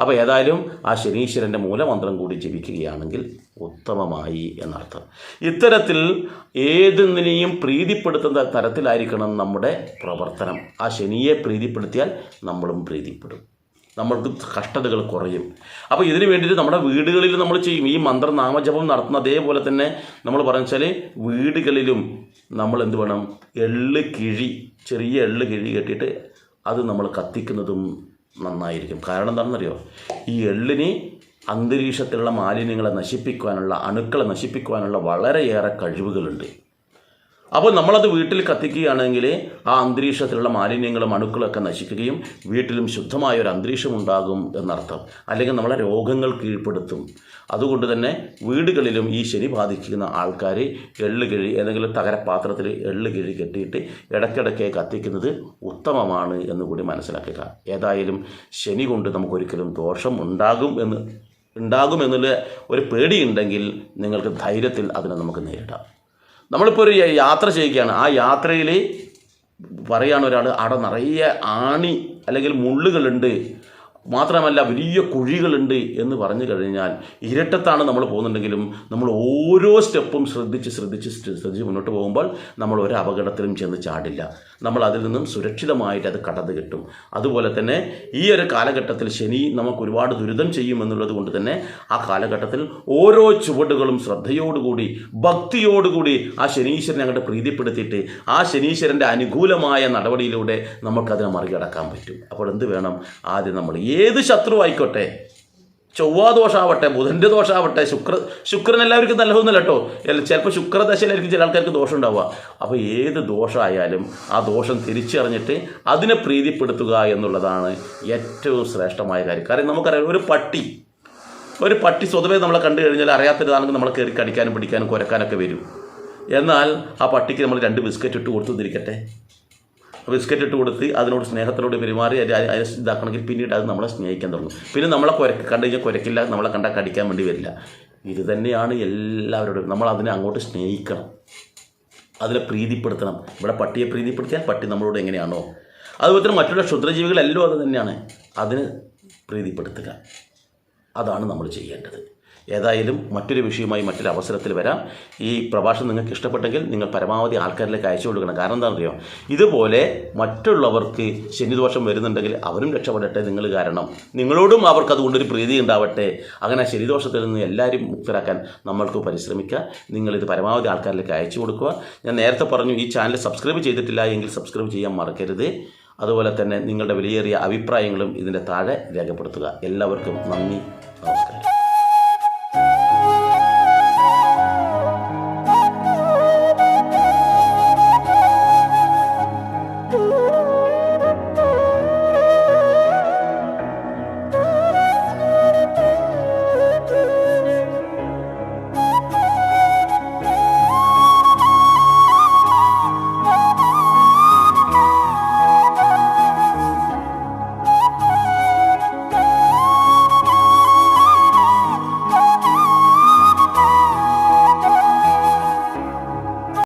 അപ്പോൾ ഏതായാലും ആ ശനീശ്വരന്റെ മൂലമന്ത്രം കൂടി ജപിക്കുകയാണെങ്കിൽ ഉത്തമമായി എന്നർത്ഥം. ഇത്തരത്തിൽ ഏതെന്തിനെയും പ്രീതിപ്പെടുത്തുന്ന തരത്തിലായിരിക്കണം നമ്മുടെ പ്രവർത്തനം. ആ ശനിയെ പ്രീതിപ്പെടുത്തിയാൽ നമ്മളും പ്രീതിപ്പെടും. നമ്മൾക്ക് കഷ്ടതകൾ കുറയും. അപ്പോൾ ഇതിന് വേണ്ടിയിട്ട് നമ്മുടെ വീടുകളിൽ നമ്മൾ ചെയ്യും. ഈ മന്ത്രനാമജപം നടത്തുന്ന അതേപോലെ തന്നെ നമ്മൾ പറഞ്ഞു വെച്ചാൽ വീടുകളിലും നമ്മൾ എന്ത് വേണം? എള്ള് കിഴി ചെറിയ എള്ള് കിഴി കെട്ടിയിട്ട് അത് നമ്മൾ കത്തിക്കുന്നതും നന്നായിരിക്കും. കാരണം എന്താണെന്നറിയോ? ഈ എള്ളിന് അന്തരീക്ഷത്തിലുള്ള മാലിന്യങ്ങളെ നശിപ്പിക്കുവാനുള്ള അണുക്കളെ നശിപ്പിക്കുവാനുള്ള വളരെയേറെ കഴിവുകളുണ്ട്. അപ്പോൾ നമ്മളത് വീട്ടിൽ കത്തിക്കുകയാണെങ്കിൽ ആ അന്തരീക്ഷത്തിലുള്ള മാലിന്യങ്ങളും അണുക്കളൊക്കെ നശിക്കുകയും വീട്ടിലും ശുദ്ധമായ ഒരു അന്തരീക്ഷം ഉണ്ടാകും എന്നർത്ഥം. അല്ലെങ്കിൽ നമ്മളെ രോഗങ്ങൾ കീഴ്പ്പെടുത്തും. അതുകൊണ്ട് തന്നെ വീടുകളിലും ഈ ശനി ബാധിക്കുന്ന ആൾക്കാർ എള്ള് കിഴി ഏതെങ്കിലും തകരപാത്രത്തിൽ എള്ള് കിഴി കെട്ടിയിട്ട് ഇടയ്ക്കിടയ്ക്ക് കത്തിക്കുന്നത് ഉത്തമമാണ് എന്ന് കൂടി മനസ്സിലാക്കുക. ഏതായാലും ശനി കൊണ്ട് നമുക്കൊരിക്കലും ദോഷം ഉണ്ടാകും എന്ന് ഉണ്ടാകുമെന്നുള്ള ഒരു പേടിയുണ്ടെങ്കിൽ നിങ്ങൾക്ക് ധൈര്യത്തിൽ അതിനെ നമുക്ക് നേരിടാം. നമ്മളിപ്പോൾ ഒരു യാത്ര ചെയ്യുകയാണ്. ആ യാത്രയിൽ പറയുകയാണ് ഒരാൾ അവിടെ നിറയെ ആണി അല്ലെങ്കിൽ മുള്ളുകളുണ്ട്. മാത്രമല്ല വലിയ കുഴികളുണ്ട് എന്ന് പറഞ്ഞു കഴിഞ്ഞാൽ ഇരട്ടത്താണ് നമ്മൾ പോകുന്നുണ്ടെങ്കിലും നമ്മൾ ഓരോ സ്റ്റെപ്പും ശ്രദ്ധിച്ച് ശ്രദ്ധിച്ച് ശ്രദ്ധിച്ച് മുന്നോട്ട് പോകുമ്പോൾ നമ്മൾ ഒരു അപകടത്തിലും ചെന്ന് ചാടില്ല. നമ്മൾ അതിൽ നിന്നും സുരക്ഷിതമായിട്ട് അത് കടന്നു കിട്ടും. അതുപോലെ തന്നെ ഈ ഒരു കാലഘട്ടത്തിൽ ശനി നമുക്ക് ഒരുപാട് ദുരിതം ചെയ്യുമെന്നുള്ളത് കൊണ്ട് തന്നെ ആ കാലഘട്ടത്തിൽ ഓരോ ചുവടുകളും ശ്രദ്ധയോടുകൂടി ഭക്തിയോടുകൂടി ആ ശനീശ്വരനെ അങ്ങോട്ട് പ്രീതിപ്പെടുത്തിയിട്ട് ആ ശനീശ്വരന്റെ അനുകൂലമായ നടപടിയിലൂടെ നമുക്കതിനെ മറികടക്കാൻ പറ്റും. അപ്പോൾ എന്ത് വേണം? ആദ്യം നമ്മൾ ഏത് ശത്രു ആയിക്കോട്ടെ? ചൊവ്വാ ദോഷാവട്ടെ ബുധന്റെ ദോഷാവട്ടെ ശുക്ര ശുക്രൻ എല്ലാവർക്കും നല്ലതൊന്നുമില്ല കേട്ടോ. ചിലപ്പോൾ ശുക്രദശയിലായിരിക്കും ചില ആൾക്കാർക്ക് ദോഷം ഉണ്ടാവുക. അപ്പോൾ ഏത് ദോഷമായാലും ആ ദോഷം തിരിച്ചറിഞ്ഞിട്ട് അതിനെ പ്രീതിപ്പെടുത്തുക എന്നുള്ളതാണ് ഏറ്റവും ശ്രേഷ്ഠമായ കാര്യം. കാരണം നമുക്കറിയാം ഒരു പട്ടി ഒരു പട്ടി സ്വതവേ നമ്മളെ കണ്ടു കഴിഞ്ഞാൽ അറിയാത്തതാണെങ്കിൽ നമ്മളെ കയറി കടിക്കാനും പിടിക്കാനും കുരക്കാനൊക്കെ വരും. എന്നാൽ ആ പട്ടിക്ക് നമ്മൾ രണ്ട് ബിസ്ക്കറ്റ് ഇട്ട് കൊടുത്തു തിരിക്കട്ടെ ബിസ്ക്കറ്റ് ഇട്ട് കൊടുത്ത് അതിനോട് സ്നേഹത്തിലൂടെ പെരുമാറി അത് അതിനെ ഇതാക്കണമെങ്കിൽ പിന്നീട് അത് നമ്മളെ സ്നേഹിക്കാൻ തുടങ്ങും. പിന്നെ നമ്മളെ കുരക്ക് കണ്ടു കഴിഞ്ഞാൽ കുരക്കില്ല നമ്മളെ കണ്ടാൽ കടിക്കാൻ വേണ്ടി വരില്ല. ഇത് തന്നെയാണ് എല്ലാവരോടും നമ്മൾ അതിനെ അങ്ങോട്ട് സ്നേഹിക്കണം. അതിനെ പ്രീതിപ്പെടുത്തണം. ഇവിടെ പട്ടിയെ പ്രീതിപ്പെടുത്തിയാൽ പട്ടി നമ്മളോട് എങ്ങനെയാണോ? അതുപോലെ തന്നെ മറ്റുള്ള ക്ഷുദ്രജീവികളെല്ലാം അത് തന്നെയാണ്. അതിന് പ്രീതിപ്പെടുത്തുക. അതാണ് നമ്മൾ ചെയ്യേണ്ടത്. ഏതായാലും മറ്റൊരു വിഷയവുമായി മറ്റൊരു അവസരത്തിൽ വരാം. ഈ പ്രഭാഷണം നിങ്ങൾക്ക് ഇഷ്ടപ്പെട്ടെങ്കിൽ നിങ്ങൾ പരമാവധി ആൾക്കാരിലേക്ക് അയച്ചു കൊടുക്കണം. കാരണം എന്താണെന്നറിയോ? ഇതുപോലെ മറ്റുള്ളവർക്ക് ശനിദോഷം വരുന്നുണ്ടെങ്കിൽ അവരും രക്ഷപ്പെടട്ടെ നിങ്ങൾ കാരണം. നിങ്ങളോടും അവർക്ക് അതുകൊണ്ടൊരു പ്രീതി ഉണ്ടാവട്ടെ. അങ്ങനെ ശനിദോഷത്തിൽ നിന്ന് എല്ലാവരും മുക്തരാക്കാൻ നമ്മൾക്ക് പരിശ്രമിക്കുക നിങ്ങളിത് പരമാവധി ആൾക്കാരിലേക്ക് അയച്ചു കൊടുക്കുക. ഞാൻ നേരത്തെ പറഞ്ഞു ഈ ചാനൽ സബ്സ്ക്രൈബ് ചെയ്തിട്ടില്ല എങ്കിൽ സബ്സ്ക്രൈബ് ചെയ്യാൻ മറക്കരുത്. അതുപോലെ തന്നെ നിങ്ങളുടെ വിലയേറിയ അഭിപ്രായങ്ങളും ഇതിന്റെ താഴെ രേഖപ്പെടുത്തുക. എല്ലാവർക്കും നന്ദി നമസ്കാരം.